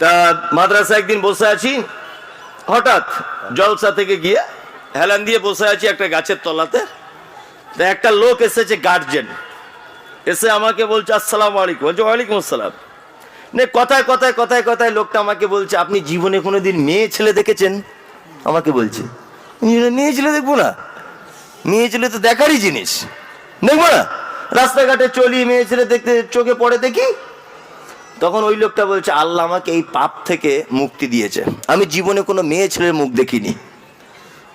তা মাদ্রাসা একদিন বসে আছি, হঠাৎ জলসা থেকে গিয়ে হেলান দিয়ে বসে আছি একটা গাছের তলাতে। তা একটা লোক এসেছে গার্জেন এসে আমাকে বলছে, আসসালাম আলাইকুম। বলছে, ওয়ালাইকুম আসসালাম। নে কথায় কথায় কথায় কথায় লোকটা আমাকে বলছে, আপনি জীবনে কোনো দিন মেয়ে ছেলে দেখেছেন? আমাকে বলছে মেয়ে ছেলে দেখব না। মেয়ে ছেলে তো দেখারই জিনিস। দেখব না? রাস্তাঘাটে চলি, মেয়ে ছেলে দেখতে, চোখে পড়ে দেখি তখন ওই লোকটা বলছে, আল্লাহ আমাকে এই পাপ থেকে মুক্তি দিয়েছে। আমি জীবনে কোনো মেয়ে ছেলের মুখ দেখিনি।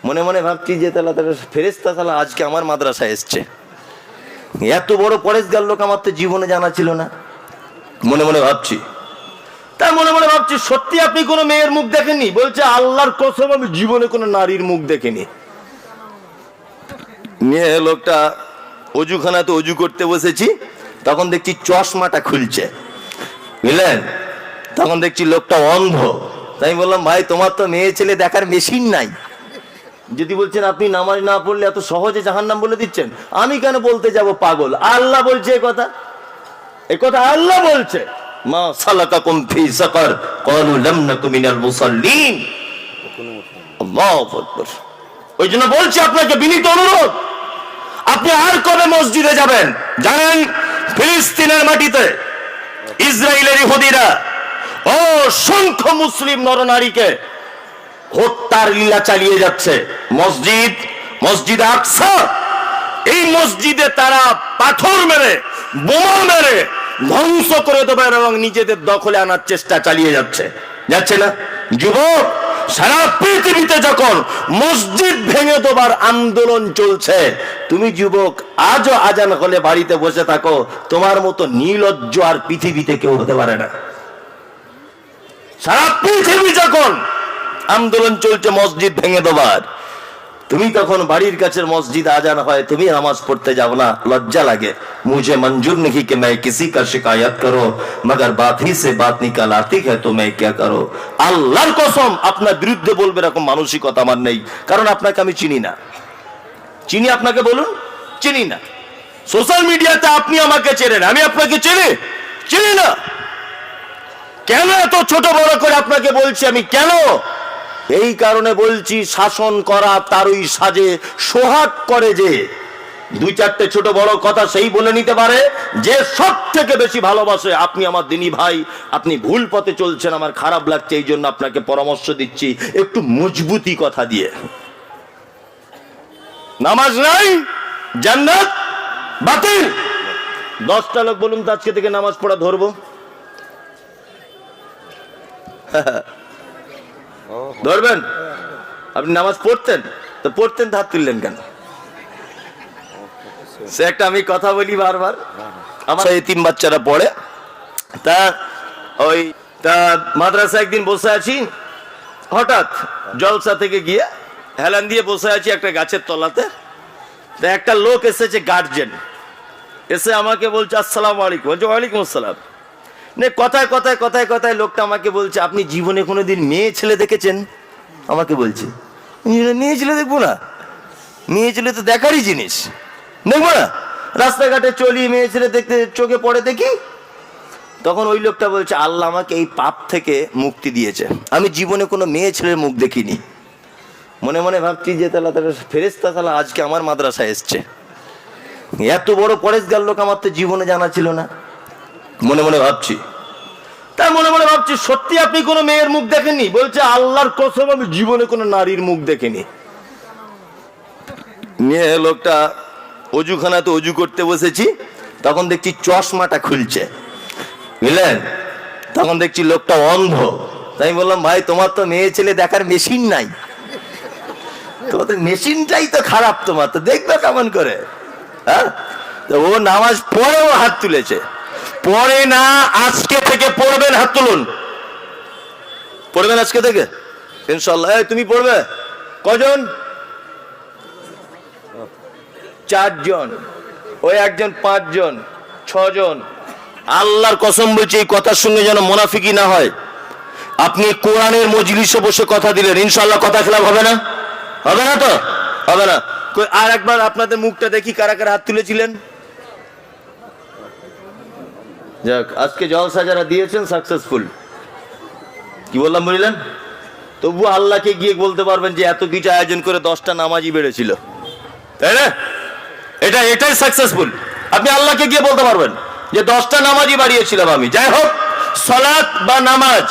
মনে মনে ভাবছি যে তাহলে তাহলে ফেরেস্তা তাহলে আজকে আমার মাদ্রাসা এসছে। এত বড় পরেশ পরেশগার লোক আমার তো জীবনে জানা ছিল না। মনে মনে ভাবছি। তাই মনে মনে ভাবছি, সত্যি আপনি কোনো মেয়ের মুখ দেখেননি? বলছে, আল্লাহর কসম, আমি জীবনে কোনো নারীর মুখ দেখিনি। নিয়ে লোকটা অজুখানাতে অজু করতে বসেছি, তখন দেখছি চশমাটা খুলছে। বুঝলেন? তখন দেখছি লোকটা অন্ধ। তাই বললাম, ভাই, তোমার তো মেয়ে ছেলে দেখার মেশিন নাই। যদি বলছেন, আপনি নামাজ না পড়লে এত সহজে জাহান্নাম বলে দিচ্ছেন? আমি কেন বলতে যাব, পাগল? আল্লাহ বলছে এ কথা। এ কথা আল্লাহ বলছে। মা সালাকাকুম ফি সাকার, ক্বালু লাম নাকু মিনাল মুসাল্লিন। আল্লাহু আকবার। ওই জন্য বলছি আপনাকে বিনীত অনুরোধ। আপনি আর কবে মসজিদে যাবেন? জানেন, ফিলিস্তিনের মাটিতে ইসরায়েলের ইহুদিরা, অসংখ্য মুসলিম নরনারীকে হত্যার লীলা চালিয়ে যাচ্ছে। মসজিদ মসজিদ আকসা, এই মসজিদে তারা পাথর মেরে, বোমা মেরে ধ্বংস করে দেবেন এবং নিজেদের দখলে আনার চেষ্টা চালিয়ে যাচ্ছে। যাচ্ছে না? যুবক সারা পৃথিবীতে যখন মসজিদ ভেঙে দেবার আন্দোলন চলছে, তুমি যুবক আজও আজান হলে বাড়িতে বসে থাকো, তোমার মতো নীলজ্জ আর পৃথিবীতে কেউ হতে পারে না। সারা পৃথিবী যখন আন্দোলন চলছে মসজিদ ভেঙে দেবার তুমি তখন বাড়ির কাছের মসজিদ আজান হয় তুমি নামাজ পড়তে যাও না লজ্জা লাগে মুঝে মঞ্জুর नहीं कि मैं किसी का शिकायत करो मगर बात ही से बात निकल आती है तो मैं क्या करो আল্লাহর কসম আপনার বিরুদ্ধে বলবে এরকম মানসিকতা আমার নেই কারণ আপনাকে আমি চিনি না চিনি আপনাকে বলুন চিনি না সোশ্যাল মিডিয়াতে আপনি আমাকে চেনেন আমি আপনাকে চিনি চিনি না কেন এত ছোট বড় করে আপনাকে বলছি আমি কেন এই কারণে বলছি, শাসন করা তারই সাজে, সোহাগ করে যে। দুই চারটে ছোট বড় কথা সেই বলে নিতে পারে, যে সব থেকে বেশি ভালোবাসে। আপনি আমার দিনী ভাই, আপনি ভুল পথে চলছেন, আমার খারাপ লাগছে, এই জন্য আপনাকে পরামর্শ দিচ্ছি, একটু মজবুতি কথা দিয়ে। নামাজ নাই, জান্নাত বাতিল। দশটা লোক বলুন তো আজকে থেকে নামাজ পড়া ধরবো? ধরবেন? আপনি নামাজ পড়তেন তো পড়তেন তো হাত তুললেন কেন? সে একটা আমি কথা বলি বারবার। আমার এই তিন বাচ্চারা পড়ে। তা ওই তা মাদ্রাসা একদিন বসে আছি হঠাৎ জলসা থেকে গিয়ে হেলান দিয়ে বসে আছি একটা গাছের তলাতে। তা একটা লোক এসেছে গার্জেন এসে আমাকে বলছে আসসালাম আলাইকুম। বলছে ওয়ালাইকুম আসসালাম। কথায় কথায় কথায় কথায় লোকটা আমাকে বলছে, আপনি জীবনে কোনোদিন মেয়ে ছেলে দেখেছেন? আমাকে বলছে মেয়ে ছেলে দেখব না। মেয়ে ছেলে তো দেখারই জিনিস। দেখব না? রাস্তাঘাটে চলি, মেয়ে ছেলে দেখতে চোখে পড়ে দেখি? তখন ওই লোকটা বলছে, আল্লাহ আমাকে এই পাপ থেকে মুক্তি দিয়েছে। আমি জীবনে কোনো মেয়ে ছেলের মুখ দেখিনি। মনে মনে ভাবছি যে তাহলে তাহলে ফেরেস্তা তাহলে আজকে আমার মাদ্রাসায় এসছে। এত বড় পরেশগার লোক আমার তো জীবনে জানা ছিল না। মনে মনে ভাবছি। তাই মনে মনে ভাবছি, সত্যি আপনি কোনো মেয়ের মুখ দেখেননি? বলছে, আল্লাহর কসম, আমি জীবনে কোনো নারীর মুখ দেখিনি। নিয়ে লোকটা অজুখানাতে অজু করতে বসেছি, তখন দেখছি চশমাটা খুলছে। বুঝলেন? তখন দেখছি লোকটা অন্ধ। তাই বললাম, ভাই, তোমার তো মেয়ে ছেলে দেখার মেশিন নাই। তোমার তো মেশিনটাই তো খারাপ তোমার, তো দেখবে কেমন করে? হ্যাঁ? তো ও নামাজ পড়েও হাত তুলেছে। পড়ে না আজকে থেকে পড়বেন হাত তুলুন। পড়বেন আজকে থেকে? ইনশাল্লাহ তুমি পড়বে? কজন? চারজন। ওই একজন পাঁচজন ছজন। আল্লাহর কসম বলছে এই কথার সঙ্গে যেন মোনাফিকি না হয়। আপনি কোরআনের মজলিসে বসে কথা দিলেন ইনশাল্লাহ কথা খেলাপ হবে না? হবে না তো? হবে না। আর একবার আপনাদের মুখটা দেখি কারা কারা হাত তুলেছিলেন? যাক, আজকে জলসা যারা দিয়েছেন সাকসেসফুল কি বললাম বুঝলেন তবু আল্লাহকে গিয়ে বলতে পারবেন যে এত কিছু আয়োজন করে দশটা নামাজই বেড়েছিল। তাই না? এটা, এটাই সাকসেসফুল আপনি আল্লাহকে গিয়ে বলতে পারবেন যে দশটা নামাজই বাড়িয়েছিলাম আমি। যাই হোক, সলাৎ বা নামাজ,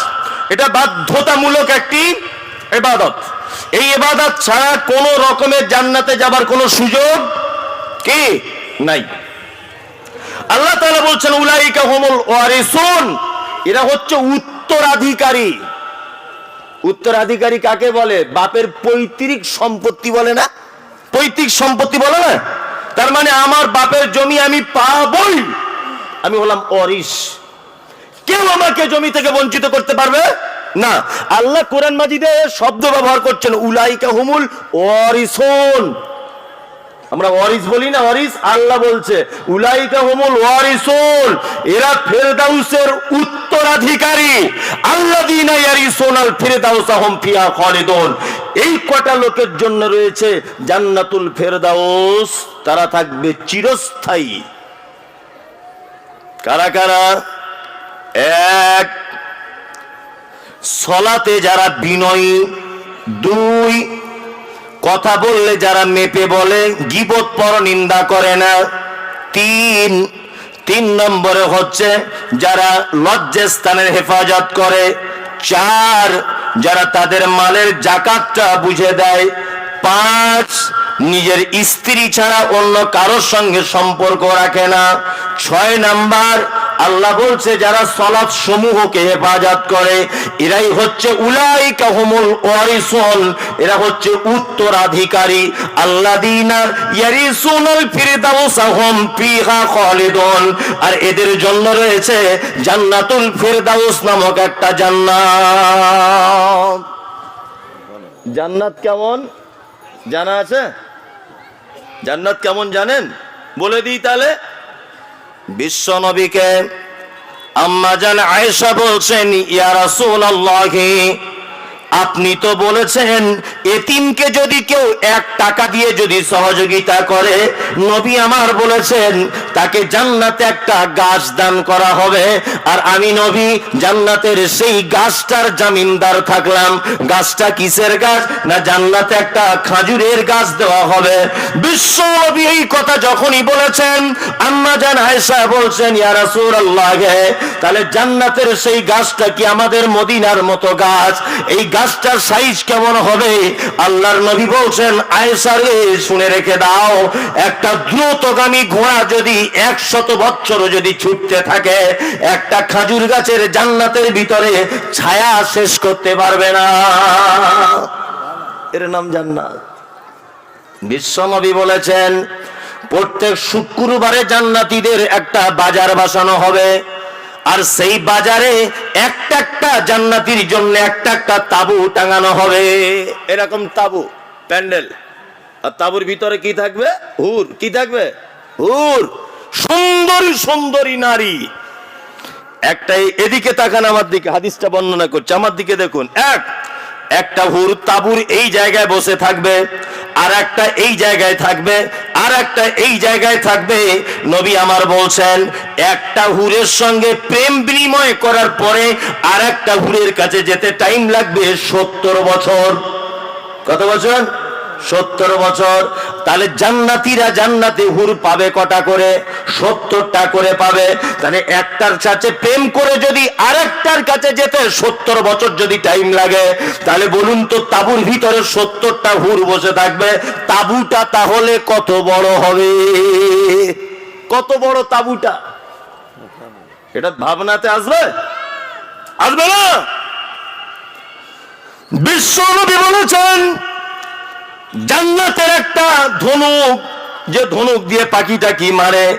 এটা বাধ্যতামূলক একটি এবাদত এই এবাদত ছাড়া কোনো রকমের জান্নাতে যাবার কোনো সুযোগ কি? নাই। আল্লাহ তাআলা বলছেন, উলাইকা হুমুল ওয়ারিসুন? এরা হচ্ছে উত্তরাধিকারী। উত্তরাধিকারী কাকে বলে? বাপের পৈতৃক সম্পত্তি বলে না? পৈতৃক সম্পত্তি বলে না? তার মানে আমার বাপের জমি আমি পাবই। আমি হলাম অরিস কেউ আমাকে জমি থেকে বঞ্চিত করতে পারবে? না। আল্লাহ কোরআন মাজিদে শব্দ ব্যবহার করছেন, উলাইকা হুমুল ওয়ারিসুন। আমরা ওয়ারিস বলি না, ওয়ারিস? আল্লাহ বলছে, উলাইকা হুমুল ওয়ারিসুন, এরা ফেরদাউসের উত্তরাধিকারী। আল্লাযীনা ইয়ারিসুনাল ফিরদাউসা হুম ফিহা খালিদুন। এই কটা লোকের জন্য রয়েছে জান্নাতুল ফেরদাউস, তারা থাকবে চিরস্থায়ী। কারা কারা? এক, সলাতে যারা বিনয়ী। দুই কথা বললে যারা মেপে বলে, গিবত পর নিন্দা করে না। তিন তিন নম্বরে হচ্ছে যারা লজ্জা স্থানের হেফাজত করে। চার, যারা তাদের মালের জাকাতটা বুঝে দেয়। পাঁচ, নিজের স্ত্রী ছাড়া অন্য কারোর সঙ্গে সম্পর্ক রাখে না। ছয় নাম্বার আল্লাহ বলছে, যারা সলাৎ সমূহকে হেফাজত করে, এরাই হচ্ছে উলাই কাহমুল ওয়ারিসুন এরা হচ্ছে উত্তরাধিকারী। আল্লাহ দিনার ইয়ারিসুনুল ফিরদাউসাহুম ফিহা খালিদুন, আর এদের জন্য রয়েছে জান্নাতুল ফিরদাউস নামক একটা জান্নাত। জান্নাত কেমন? জানা আছে? জান্নাত কেমন জানেন? বলে দিই তাহলে। বিশ্ব নবীকে আম্মা জান আয়েশা বলছেন ইয়া রাসূলুল্লাহি আপনি তো বলেছেন, এতিমকে যদি কেউ এক টাকা দিয়ে যদি সহযোগিতা করে, নবী আমার বলেছেন, তাকে জান্নাতে একটা গাছ দান করা হবে। আর আমি নবী, জান্নাতের সেই গাছটার জামিনদার থাকলাম। গাছটা কিসের গাছ? না জান্নাতে একটা খাজুরের গাছ দেওয়া হবে। বিশ্ব নবী এই কথা যখনই বলেছেন, আম্মা জান আয়েশা বলছেন, ইয়া রাসূলুল্লাহ তাহলে জান্নাতের সেই গাছটা কি আমাদের মদিনার মতো গাছ? এই গাছটার সাইজ কেমন হবে? আল্লাহর নবী বলছেন আয়েশা রে শুনে রেখে দাও, একটা দ্রুতগামী ঘোড়া যদি একশত বছর যদি ছুটতে থাকে, একটা খাজুর গাছের জান্নাতের ভিতরে ছায়া শেষ করতে পারবে না। এর নাম জান্নাত। বিশ্বনবী বলেছেন, প্রত্যেক শুক্রবারে জান্নাতীদের একটা বাজার বসানো হবে। আর সেই বাজারে একটা একটা জান্নাতির জন্য একটা একটা তাবু টাঙানো হবে। এরকম তাবু প্যান্ডেল। আর তাবুর ভিতরে কি থাকবে? হুর। কি থাকবে? হুর। সুন্দরী সুন্দরী নারী। একটাই এদিকে তাকান আমার দিকে হাদিসটা বর্ণনা করছে। আমার দিকে দেখুন। এক একটা হুর তাবুর এই জায়গায় বসে থাকবে আর একটা এই জায়গায় থাকবে আর একটা এই জায়গায় থাকবে। নবী আমার বলছেন, একটা হুরের সঙ্গে প্রেম বিনিময় করার পরে আর একটা হুরের কাছে যেতে টাইম লাগবে সত্তর বছর। কত বছর? সত্তর বছর, তাহলে জান্নাতিরা জান্নাতে হুর পাবে কটা করে? সত্তরটা করে পাবে। তাহলে একটার কাছে প্রেম করে যদি আরেকটার কাছে যেতে সত্তর বছর যদি টাইম লাগে, তাহলে বলুন তো তাবুর ভিতরে সত্তরটা হুর বসে থাকবে। তাবুটা তাহলে কত বড় হবে? কত বড় তাবুটা? এটা ভাবনাতে আসবে? আসবে না? বিশ্ব বলেছেন জান্নাতের একটা ধনুক, যে ধনুক দিয়ে পাখিটা কি মারে?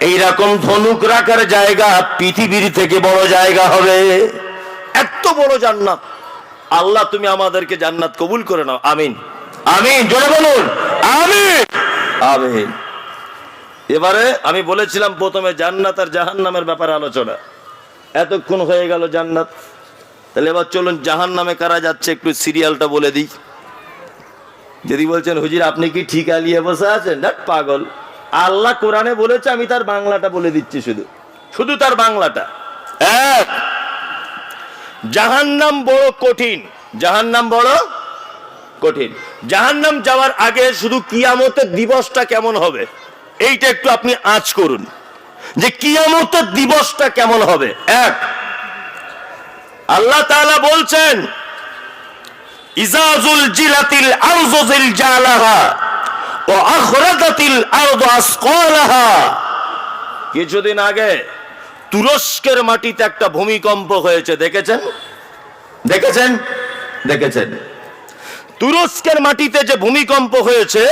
এইরকম ধনুক রাখার জায়গা পৃথিবীর থেকে বড় জায়গা হবে। এত বড় জান্নাত। আল্লাহ, তুমি আমাদেরকে জান্নাত কবুল করে নাও। আমিন। আমিন। জোরে বলুন। আমিন। আমিন। এবারে আমি বলেছিলাম, প্রথমে জান্নাত আর জাহান্নামের ব্যাপারে আলোচনা। এতক্ষণ হয়ে গেল জান্নাত। তাহলে এবার চলুন, জাহান্নামে কারা যাচ্ছে একটু সিরিয়ালটা বলে দিই। যদি বলছেন, হুজির, আপনি কি ঠিক আলিয়ে বসে আছেন? না পাগল। আল্লাহ কোরআনে বলেছে, আমি তার বাংলাটা বলে দিচ্ছি শুধু। শুধু তার বাংলাটা। এক। জাহান্নাম বড় কঠিন। জাহান্নাম বড় কঠিন। জাহান্নাম যাওয়ার আগে শুধু কিয়ামতের দিবসটা কেমন হবে? এইটা একটু আপনি আঁচ করুন। যে কিয়ামতের দিবসটা কেমন হবে? এক। আল্লাহ তাআলা বলছেন ইজাজুল জিলাতিল আরজুল জালাহা ও আখরাদাতিল আরদু আসকালাহা। কিছুদিন আগে তুরস্কের মাটিতে একটা ভূমিকম্প হয়েছে, দেখেছেন? দেখেছেন? দেখেছেন। তুরস্কের মাটিতে যে ভূমিকম্প হয়েছে,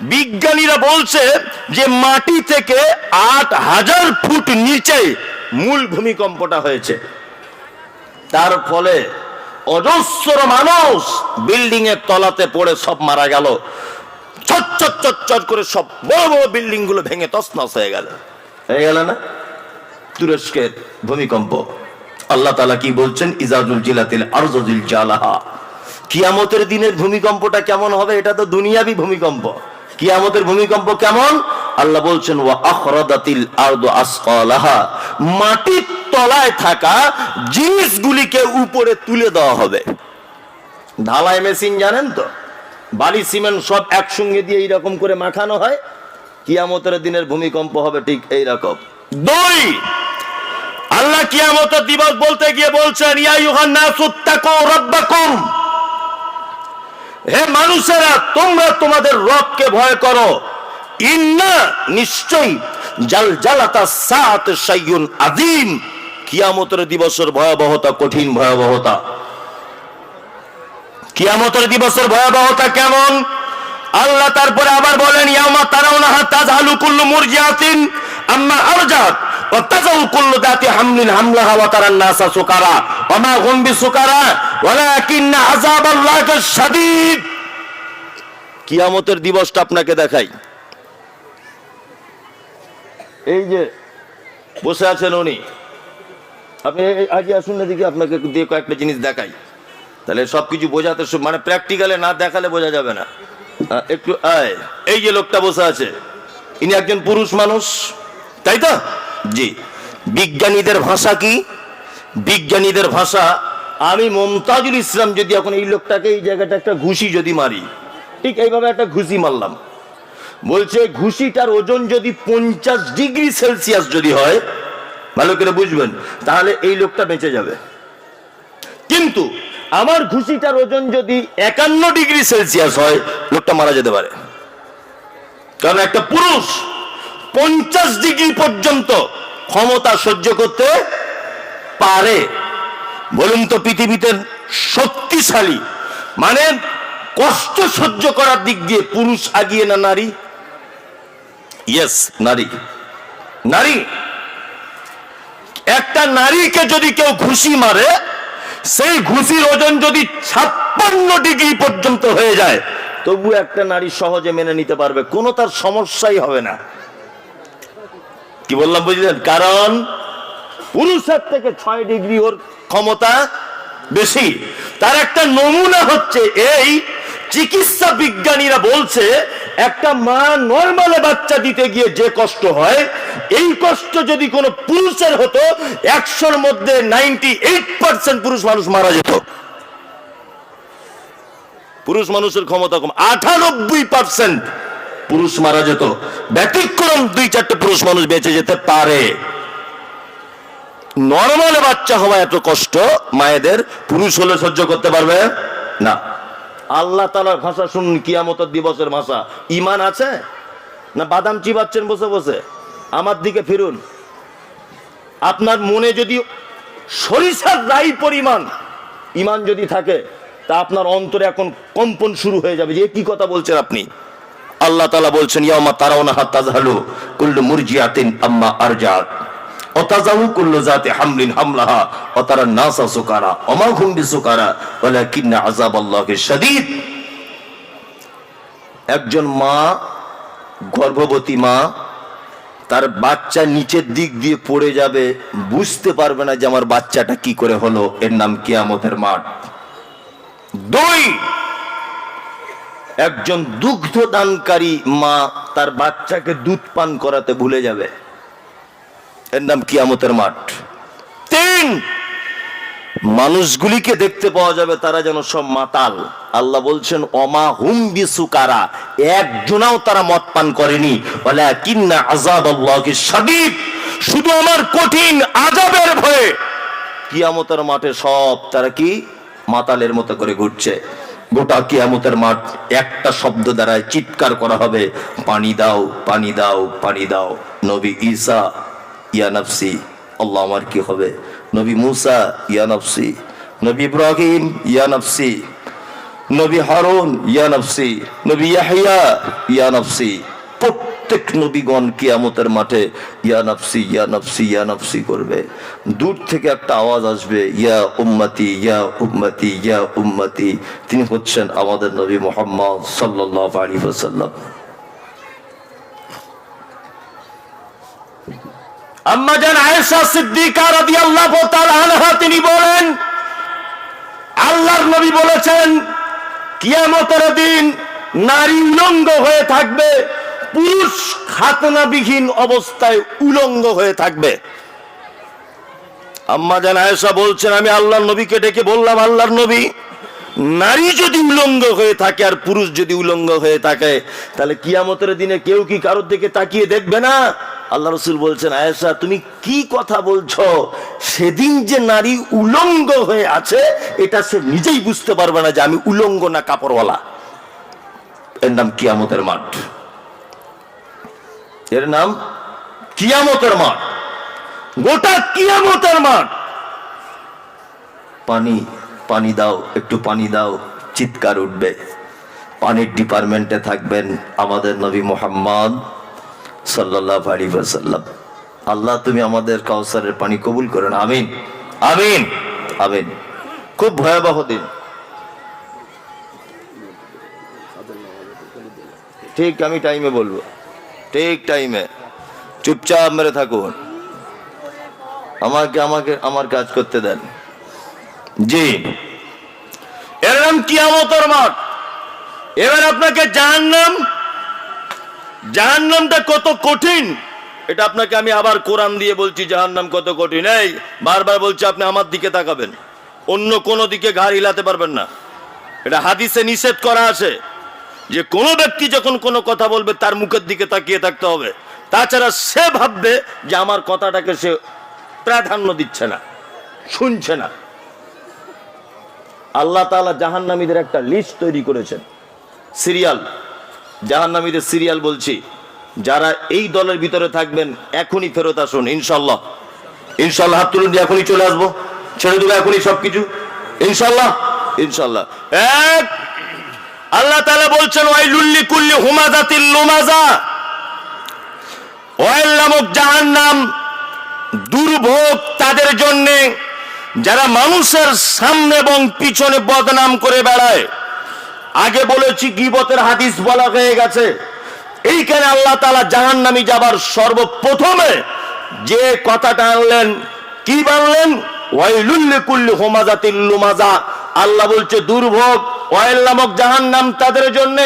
বিজ্ঞানীরা বলছে যে মাটি থেকে আট হাজার ফুট নিচে মূল ভূমিকম্পটা হয়েছে। তার ফলে অজস্র মানুষ বিল্ডিং এর তলাতে পড়ে সব মারা গেল। চট চট করে সব বড় বড় বিল্ডিংগুলো ভেঙে তছনছ হয়ে গেল। হয়ে গেল না? তুরস্কের ভূমিকম্প। আল্লাহ তালা কি বলছেন? ইজাজুল জিলাতিল আরজুল জালাহা কিয়ামতের দিনের ভূমিকম্পটা কেমন হবে? এটা তো দুনিয়াবি ভূমিকম্প। কিয়ামতের ভূমিকম্প কেমন? আল্লাহ বলছেন মাটির তলায় থাকা জিনিসগুলিকে উপরে তুলে দেওয়া হবে। ঢালাই মেশিন জানেন তো? বালি, সিমেন্ট সব একসঙ্গে দিয়ে এইরকম করে মাখানো হয়। কিয়ামতের দিনের ভূমিকম্প হবে ঠিক এই রকম দুই, আল্লাহ কিয়ামতের দিবস বলতে গিয়ে বলছেন, ইয়া ইউহান নাসু, তাকু রাব্বাকুম। হে মানুষেরা, তোমরা তোমাদের রবকে ভয় করো। ইন্না জাল জালাতা সাত সাইয়ুন আদিম কিয়ামতের দিবসের ভয়াবহতা, কঠিন ভয়াবহতা। কিয়ামতের দিবসের ভয়াবহতা কেমন? আল্লাহ তারপরে আবার বলেন ইয়ামা তারাউনাহা তাজহালু কুল্লু মুরজিআতিন, আম্মা আরজাত দাতি হামলিন হামলাহা ওয়া তারান নাসা সুকারা, ওয়া মা হুম বিসুকারা, ওয়ালাকিন্না আযাবাল্লাহি শাদীদ। কিয়ামতের দিবসটা আপনাকে দেখাই। এই যে বসে আছেন উনি, আপনি আগে আসুন না দেখি আপনাকে দিয়ে কয়েকটা জিনিস দেখাই। তাহলে সবকিছু বোঝাতে সু- মানে প্র্যাকটিক্যালে না দেখালে বোঝা যাবে না। একটু আয়, এই যে লোকটা বসে আছে, ইনি একজন পুরুষ মানুষ, তাই তো? জি। বিজ্ঞানীদের ভাষা কি? বিজ্ঞানীদের ভাষা, আমি মমতাজুল ইসলাম যদি এখন এই লোকটাকে এই জায়গাটা একটা ঘুষি যদি মারি, ঠিক এইভাবে একটা ঘুষি মারলাম। বলছে ঘুষিটার ওজন যদি পঞ্চাশ ডিগ্রি সেলসিয়াস যদি হয়, ভালো করে বুঝবেন, তাহলে এই লোকটা বেঁচে যাবে। কিন্তু আমার ঘুষিটার ওজন যদি একান্ন ডিগ্রি সেলসিয়াস হয়, লোকটা মারা যেতে পারে। কারণ একটা পুরুষ পঞ্চাশ ডিগ্রি পর্যন্ত ক্ষমতা সহ্য করতে পারে। বলুন তো পৃথিবীতে শক্তিশালী মানে কষ্ট সহ্য করার দিক দিয়ে পুরুষ আগিয়ে না নারী। ইয়েস নারী। নারী। একটা নারীকে যদি কেউ ঘুষি মারে, সেই ঘুষির ওজন যদি ছাপ্পান্ন ডিগ্রি পর্যন্ত হয়ে যায়, তবু একটা নারী সহজে মেনে নিতে পারবে। কোনো তার সমস্যাই হবে না। কি বললাম, বুঝলেন? কারণ পুরুষের থেকে ছয় ডিগ্রি ওর ক্ষমতা বেশি। তার একটা নমুনা হচ্ছে এই চিকিৎসা বিজ্ঞানীরা বলছে, একটা মা নর্মালে বাচ্চা দিতে গিয়ে যে কষ্ট হয়, এই কষ্ট যদি কোনো পুরুষের হতো, একশোর মধ্যে নাইনটি এইট পুরুষ মানুষ মারা যেত। পুরুষ মানুষের ক্ষমতা কম আঠানব্বই পার্সেন্ট পুরুষ মারা যেত। ব্যতিক্রম দুই চারটে পুরুষ মানুষ বেঁচে যেতে পারে। নর্মাল বাচ্চা হওয়া এত কষ্ট, মায়েদের পুরুষ হলে সহ্য করতে পারবে? না। আল্লাহ তালার ভাষা শুনুন, কিয়ামতের দিবসের ভাষা। ইমান আছে? না বাদাম চিবাচ্ছেন বসে বসে? আমার দিকে ফিরুন। আপনার মনে যদি সরিষার রাই পরিমাণ ইমান যদি থাকে, তা আপনার অন্তরে এখন কম্পন শুরু হয়ে যাবে যে কি কথা বলছেন আপনি? আল্লাহ তালা বলছেন ইয়ামা তারাউনা হাত তাজহালু কুল্লু মুরজিয়াতিন আম্মা আরজাত। অতাজাউ কুল্লু জাতি হামলিন হামলাহা নাসা সুকারা অমা হুম বিসুকারা ওয়ালাকিন্না আযাবাল্লাহি শাদীদ। একজন মা, গর্ভবতী মা, তার বাচ্চা নিচের দিক দিয়ে পড়ে যাবে, বুঝতে পারবে না যে আমার বাচ্চাটা কি করে হলো, এর নাম কিয়ামতের মাঠ। দুই, একজন দুগ্ধ দানকারী মা, তার বাচ্চাকে দুধ পান করাতে ভুলে যাবে। এর নাম কিয়ামতের মাঠ। তিন, মানুষগুলিকে দেখতে পাওয়া যাবে তারা যেন সব মাতাল। আল্লাহ বলছেন অমা হুম বিসুকারা। একজনাও তারা মদ পান করেনি। বলে কিন্না আজাব আল্লাহকে সাদিদ শুধু আমার কঠিন আজাবের ভয়ে কিয়ামতের মাঠে সব তারা কি? মাতালের মতো করে ঘুরছে। গোটা কিয়ামতের মাঠ একটা শব্দ দ্বারা চিৎকার করা হবে, পানি দাও পানি দাও পানি দাও। নবী ঈসা ইয়া নফসি, আল্লাহ আমার কি হবে? নবী মুসা, ইয়া নফসি। নবী ইব্রাহিম, ইয়া নফসি। নবী হারুন, ইয়া নফসি। নবী ইয়াহিয়া, ইয়া নফসি। প্রত্যেক নবীগণ কিয়ামতের মাঠে ইয়া নফসি ইয়া নফসি ইয়া নফসি করবে। দূর থেকে একটা আওয়াজ আসবে, ইয়া উম্মতি ইয়া উম্মতি ইয়া উম্মতি। তিনি হচ্ছেন আমাদের নবী মোহাম্মদ সাল্লাল্লাহু আলাইহি ওয়াসাল্লাম। আম্মা জান আয়েশা সিদ্দিকা রাদিয়াল্লাহু তাআলা তিনি বলেন, আল্লাহর নবী বলেছেন, কিয়ামতের দিন নারী উলঙ্গ হয়ে থাকবে, পুরুষ খাতনাবিহীন অবস্থায় উলঙ্গ হয়ে থাকবে। আম্মা জান আয়েশা বলছেন, আমি আল্লাহর নবীকে ডেকে বললাম, আল্লাহর নবী, নারী যদি উলঙ্গ হয়ে থাকে আর পুরুষ যদি উলঙ্গ হয়ে থাকে, তাহলে কিয়ামতের দিনে কেউ কি কারোর দিকে তাকিয়ে দেখবে না? আল্লাহ রসুল বলছেন, আয়েশা, তুমি কি কথা বলছো? সেদিন যে নারী উলঙ্গ হয়ে আছে, এটা সে নিজেই বুঝতে পারবে না যে আমি উলঙ্গ না কাপড়ওয়ালা। এর নাম কিয়ামতের মাঠ। এর নাম কিয়ামতের মাঠ। গোটা কিয়ামতের মাঠ। পানি পানি দাও, একটু পানি দাও, চিৎকার উঠবে। পানির ডিপার্টমেন্টে থাকবেন আমাদের নবী মোহাম্মদ সাল্লাম আল্লাহ, তুমি আমাদের কাউসারের পানি কবুল করেন আমিন। আমিন। আমিন। খুব ভয়াবহ দিন। ঠিক আমি টাইমে বলব। ঠিক টাইমে চুপচাপ মেরে থাকুন। আমাকে আমাকে, আমার কাজ করতে দেন। জি। এর নাম কিয়ামতের মাঠ। এবার আপনাকে জাহান্নাম জাহান্নামটা কত কঠিন? এটা আপনাকে আমি আবার কোরআন দিয়ে বলছি, জাহান্নাম কত কঠিন? এই, বারবার বলছি, আপনি আমার দিকে তাকাবেন। অন্য কোনো দিকে ঘাড় হিলাতে পারবেন না। এটা হাদিসে নিষেধ করা আছে যে, কোনো ব্যক্তি যখন কোনো কথা বলবে, তার মুখের দিকে তাকিয়ে থাকতে হবে। তাছাড়া সে ভাববে যে, আমার কথাটাকে সে প্রাধান্য দিচ্ছে না, শুনছে না। আল্লাহ তাআলা জাহান্নামীদের একটা লিস্ট তৈরি করেছেন। সিরিয়াল। জাহান্নামীদের সিরিয়াল বলছি। যারা এই দলের ভিতরে থাকবেন, এখনই ফেরত আসুন, ইনশাল্লাহ। ইনশাল্লাহ হাত তুলুন এখনই চলে আসব। ছেড়ে দেবো এখনই সবকিছু। ইনশাল্লাহ। ইনশাল্লাহ। এক, আল্লাহ তালা বলছেন ওয়াই লুল্লি কুল্লি হুমাজাতিল লুমাজা ওয়াইল নামক জাহান্নাম, দুর্ভোগ তাদের জন্যে, যারা মানুষের সামনে এবং পিছনে বদনাম করে বেড়ায়। আগে বলেছি গিবতের হাদিস বলা হয়ে গেছে। এইখানে আল্লাহ তালা জাহান নামি যাবার সর্বপ্রথমে যে কথাটা আনলেন, কি বানলেন? ওয়াইলুল্লি কুল্লি হোমাজাতিল লুমাজা। আল্লাহ বলছে, দুর্ভোগ, ওয়াইল নামক জাহান নাম তাদের জন্য,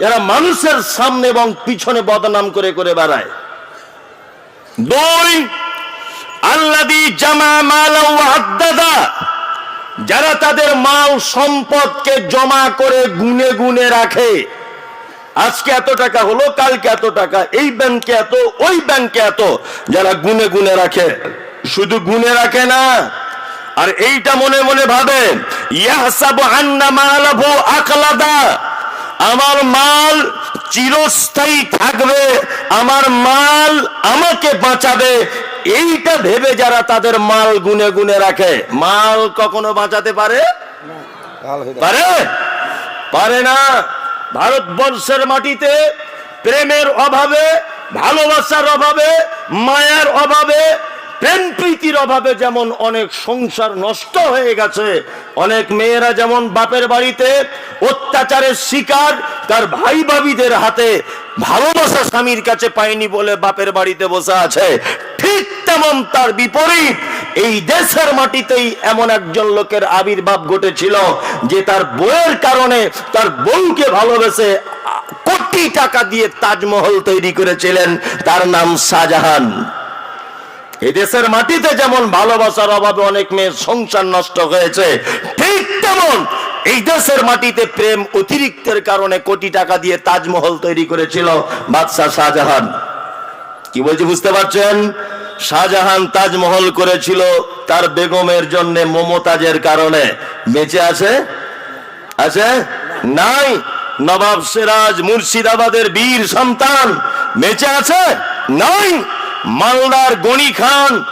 যারা মানুষের সামনে এবং পিছনে বদনাম করে করে বেড়ায়। দুই আল্লাদি জামা মালা ওয়াহাদ্দাদা যারা তাদের মাল সম্পদকে জমা করে গুনে গুনে রাখে, আজকে এত টাকা হলো, কালকে এত টাকা, এই ব্যাংকে এত, ওই ব্যাংকে এত, যারা গুনে গুনে রাখে। শুধু গুনে রাখে না, আর এইটা মনে মনে ভাবে ইয়াহসাবু আন্না মালাহু আকলাদা। আমার মাল চিরস্থায়ী থাকবে, আমার মাল আমাকে বাঁচাবে। এইটা ভেবে যারা তাদের মাল গুনে গুনে রাখে, মাল কখনো বাঁচাতে পারে? পারে? পারে না। ভারতবর্ষের মাটিতে প্রেমের অভাবে, ভালোবাসার অভাবে, মায়ার অভাবে প্রেম প্রীতির অভাবে যেমন অনেক সংসার নষ্ট হয়ে গেছে, অনেক মেয়েরা যেমন বাপের বাড়িতে অত্যাচারের শিকার, তার ভাই ভাবিদের হাতে ভালোবাসা স্বামীর কাছে পায়নি বলে বাপের বাড়িতে বসে আছে। ঠিক তেমন তার বিপরীত, এই দেশের মাটিতেই এমন একজন লোকের আবির্ভাব ঘটেছিল, যে তার বউয়ের কারণে তার বউকে ভালোবেসে কোটি টাকা দিয়ে তাজমহল তৈরি করেছিলেন, তার নাম শাহজাহান। এদেশের মাটিতে যেমন ভালোবাসার অভাবে অনেক মেয়ের সংসার নষ্ট হয়েছে, ঠিক তেমন এই দেশের মাটিতে প্রেম অতিরিক্তের কারণে কোটি টাকা দিয়ে তাজমহল তৈরি করেছিল বাদশাহ শাহজাহান। কি বলছি বুঝতে পারছেন? শাহজাহান তাজমহল করেছিল তার বেগমের জন্য মমতাজের কারণে। বেঁচে আছে? আছে? নাই। নবাব সিরাজ মুর্শিদাবাদের বীর সন্তান। বেঁচে আছে? নাই। মালদার গণি খান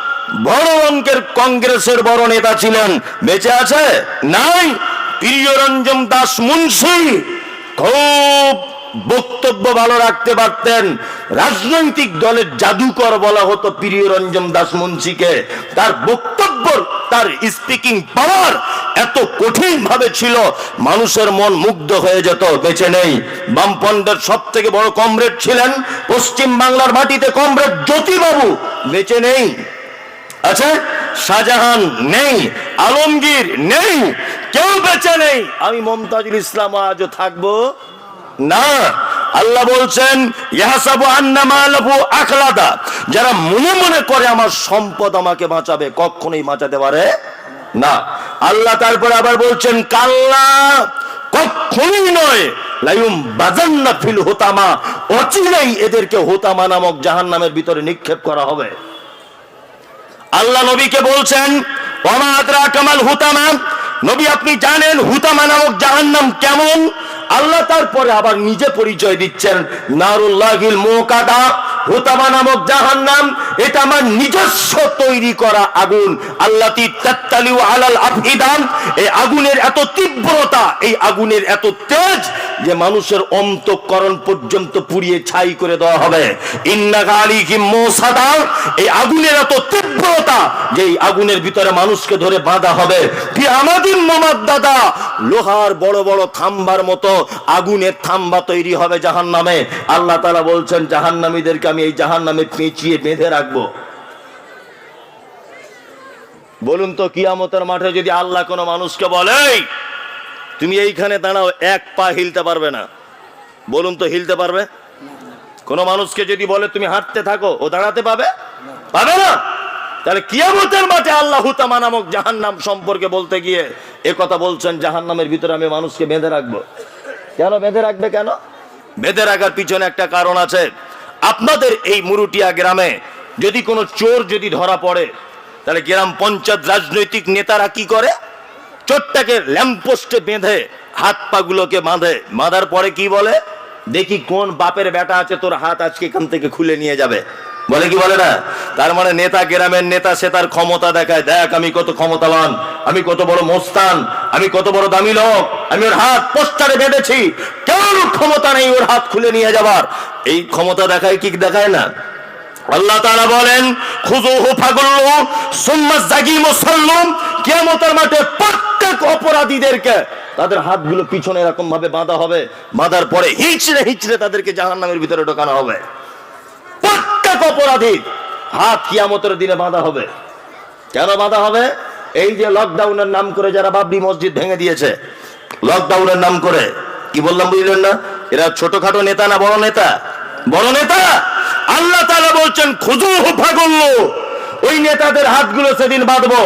বড় অঙ্কের কংগ্রেসের বড় নেতা ছিলেন। বেঁচে আছে? নাই? প্রিয়রঞ্জন দাস মুন্সি, খুব বক্তব্য ভালো রাখতে পারতেন। রাজনৈতিক দলের জাদুকর বলা হতো প্রিয়রঞ্জন দাস মুন্সিকে। তার বক্তব্য, তার স্পিকিং পাওয়ার এত কঠিন ভাবে ছিল, মানুষের মন মুগ্ধ হয়ে যেত, বেঁচে নেই। বামপন্থের সব থেকে বড় কমরেড ছিলেন পশ্চিম বাংলার মাটিতে কমরেড জ্যোতিবাবু, বেঁচে নেই। আচ্ছা শাহজাহান নেই, আলমগীর নেই, কেউ বেঁচে নেই। আমি মমতাজুল ইসলাম আজও থাকব। না, আল্লাহ বলছেন আখলাদা, যারা মনে মনে করে আমার সম্পদ আমাকে বাঁচাবে, কখনোই বাঁচাতে পারে না। আল্লাহ তারপরে আবার বলছেন, কাল্লা, কখনোই নয় লাইম ফিল হোতামা এদেরকে হোতামা নামক জাহান্নামের ভিতরে নিক্ষেপ করা হবে। আল্লাহ নবীকে বলছেন ওমাদ্রা কামাল হুতামা নবী, আপনি জানেন হুতামা নামক জাহান্নাম কেমন? আল্লাহ তারপরে আবার নিজে পরিচয় দিচ্ছেন, নারুল্লাহিল মোকাদা হুতামা নামক জাহান্নাম। এটা আমার নিজস্ব তৈরি করা আগুন। আল্লাহ আলাল আফিদান এই আগুনের এত তীব্রতা, এই আগুনের এত তেজ যে মানুষের অন্তঃকরণ পর্যন্ত পুড়িয়ে ছাই করে দেওয়া হবে। ইন্না গালি কি মোসাদা এই আগুনের এত তীব্রতা যে আগুনের ভিতরে মানুষকে ধরে বাঁধা হবে। কি আমাদের মোমাদ দাদা লোহার বড় বড় থাম্বার মতো আগুনের থাম্বা তৈরি হবে জাহান নামে আল্লাহ তালা বলছেন জাহান নামীদেরকে আমি এই জাহান নামে পেঁচিয়ে বেঁধে রাখব। বলুন তো কিয়ামতের মাঠে যদি আল্লাহ কোনো মানুষকে বলে "এই, তুমি এইখানে দাঁড়াও, এক পা হিলতে পারবে না। বলুন তো, হিলতে পারবে? কোন মানুষকে যদি বলে তুমি হাঁটতে থাকো, ও দাঁড়াতে পাবে? পাবে না। তাহলে কিয়ামতের মাঠে আল্লাহ হুতামা নামক জাহান্নাম সম্পর্কে বলতে গিয়ে এ কথা বলছেন, জাহান্নামের ভিতরে আমি মানুষকে বেঁধে রাখব। কেন বেঁধে রাখবে কেন? বেঁধে রাখার পিছনে একটা কারণ আছে। আপনাদের এই মুরুটিয়া গ্রামে যদি কোনো চোর যদি ধরা পড়ে, তাহলে গ্রাম পঞ্চায়েত রাজনৈতিক নেতারা কি করে? চোরটাকে ল্যাম্পোস্টে বেঁধে হাত পাগুলোকে বাঁধে। বাঁধার পরে কি বলে? দেখি কোন বাপের বেটা আছে, তোর হাত আজকে এখান থেকে খুলে নিয়ে যাবে। বলে কি বলে না? তার মানে নেতা গ্রামের নেতা, সে তার ক্ষমতা দেখায়। দেখ আমি কত ক্ষমতাবান, আমি কত বড় মোস্তান, আমি কত বড় দামি লোক, আমি ওর হাত পোস্টারে বেঁধেছি। কেউ ক্ষমতা নেই ওর হাত খুলে নিয়ে যাবার। এই ক্ষমতা দেখায় কি দেখায় না? আল্লাহ তারা বলেন, খুযুহু ফাগুল্লু সুম্মা জাগিমু সাল্লুম কিয়ামতের মাঠে প্রত্যেক অপরাধীদেরকে তাদের হাতগুলো পিছনে এরকম ভাবে বাঁধা হবে। বাঁধার পরে হিচড়ে হিচড়ে তাদেরকে জাহান্নামের ভিতরে ঢোকানো হবে। প্রত্যেক অপরাধী হাত কিয়ামতের দিনে বাঁধা হবে। কেন বাঁধা হবে? এই যে লকডাউনের নাম করে যারা বাবরি মসজিদ ভেঙে দিয়েছে, লকডাউনের নাম করে, কি বললাম বুঝলেন না? এরা ছোটখাটো নেতা না বড় নেতা? বড় নেতা? আল্লাহ তাআলা বলছেন খুজু ফাগল্লু। ওই নেতাদের হাতগুলো সেদিন বাঁধবো।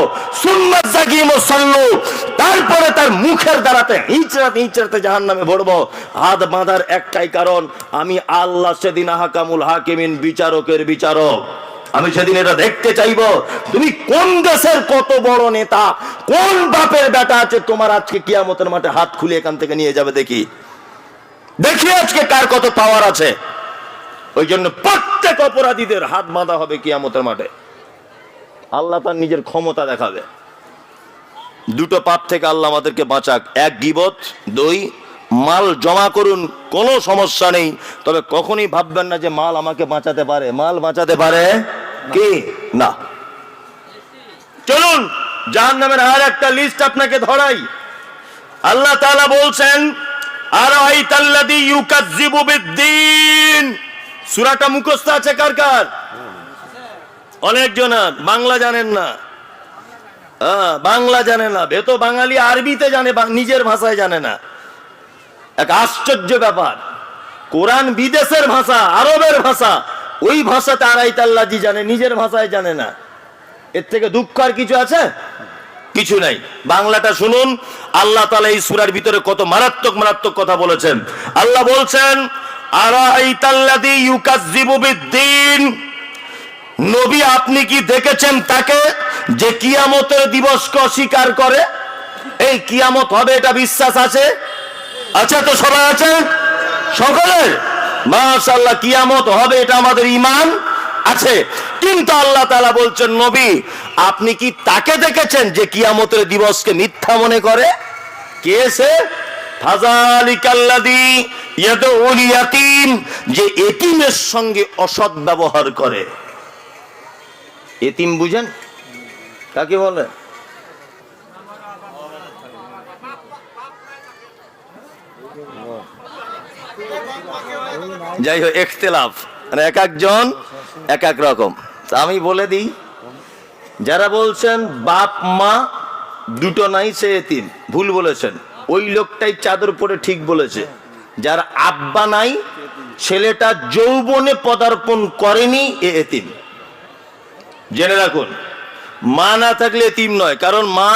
সাল্লু। তারপরে তার মুখের দ্বারাতে হিঁচড়াতে হিঁচড়াতে জাহান নামে ভরবো। হাত বাঁধার একটাই কারণ, আমি আল্লাহ সেদিন হাকামুল হাকিমিন বিচারকের বিচারক। আমি সেদিন এটা দেখতে চাইব, তুমি কোন দেশের কত বড় নেতা, কোন বাপের বেটা আছে, তোমার আজকে কিয়ামতের মাঠে হাত খুলে এখান থেকে নিয়ে যাবে দেখি? দেখি আজকে কার কত পাওয়ার আছে। ওই জন্য প্রত্যেক অপরাধীদের হাত বাঁধা হবে কিয়ামতের মাঠে। আল্লাহ তার নিজের ক্ষমতা দেখাবে। দুটো পাপ থেকে আল্লাহ আমাদেরকে বাঁচাক। এক গিবত, দুই, মাল জমা করুন, কোনো সমস্যা নেই। তবে কখনই ভাববেন না যে মাল আমাকে বাঁচাতে পারে। মাল বাঁচাতে পারে কি? না। চলুন জাহান নামের আর একটা লিস্ট আপনাকে ধরাই। আল্লাহ তাআলা বলছেন আর ইউকাজ্জিবু বিদ্দিন। সূরাটা মুখস্থ আছে কার কার? অনেকজন বাংলা জানেন না। হ্যাঁ, বাংলা জানে না। ভেতো বাঙালি আরবিতে জানে নিজের ভাষায় জানে না। এক আশ্চর্য ব্যাপার। কোরআন বিদেশের ভাষা আরবের ভাষা। ওই ভাষাতে আড়াইতাল্লাজি জানে নিজের ভাষায় জানে না। এর থেকে দুঃখ আর কিছু আছে? কিছু নাই। বাংলাটা শুনুন। আল্লাহ তালা এই সুরার ভিতরে কত মারাত্মক মারাত্মক কথা বলেছেন। আল্লাহ বলছেন নবী, আপনি কি দেখেছেন তাকে যে কিয়ামতের দিবসকে অস্বীকার করে? এই কিয়ামত হবে, এটা বিশ্বাস আছে? আছে তো সবাই আছে? সকলের? মাশাল্লাহ কিয়ামত হবে, এটা আমাদের ইমান আছে। কিন্তু আল্লাহ তাআলা বলছেন, নবী, আপনি কি তাকে দেখেছেন যে কিয়ামতের দিবসকে মিথ্যা মনে করে? কে সে? যে এতিমের সঙ্গে অসৎ ব্যবহার করে। এতিম বুঝেন? কাকে বলে? যাই হোক, এখতেলাফ। মানে এক একজন, এক এক রকম। তা আমি বলে দিই, যারা বলছেন বাপ মা, দুটো নাই, সে এতিম। ভুল বলেছেন। ওই লোকটাই চাদর পরে ঠিক বলেছে। যার আব্বা নাই, ছেলেটা যৌবনে পদার্পণ করেনি, এ এতিম। জেনে রাখুন, মা না থাকলে এতিম নয়, কারণ মা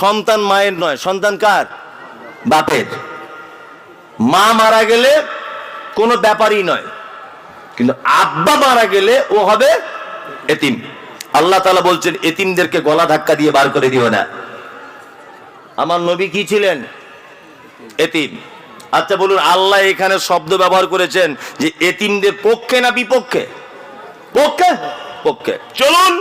সন্তান মায়ের নয়। সন্তান কার? বাপের। মা মারা গেলে কোনো ব্যাপারই নয়, কিন্তু আব্বা মারা গেলে ও হবে এতিম। আল্লাহ তালা বলছেন, এতিমদেরকে গলা ধাক্কা দিয়ে বার করে দিও না। আমার নবী কি ছিলেন? এতিম। আচ্ছা বলুন, আল্লাহ এখানে শব্দ ব্যবহার করেছেন যে এতিমদের পক্ষে না বিপক্ষে? পক্ষে? পক্ষে। চলুন।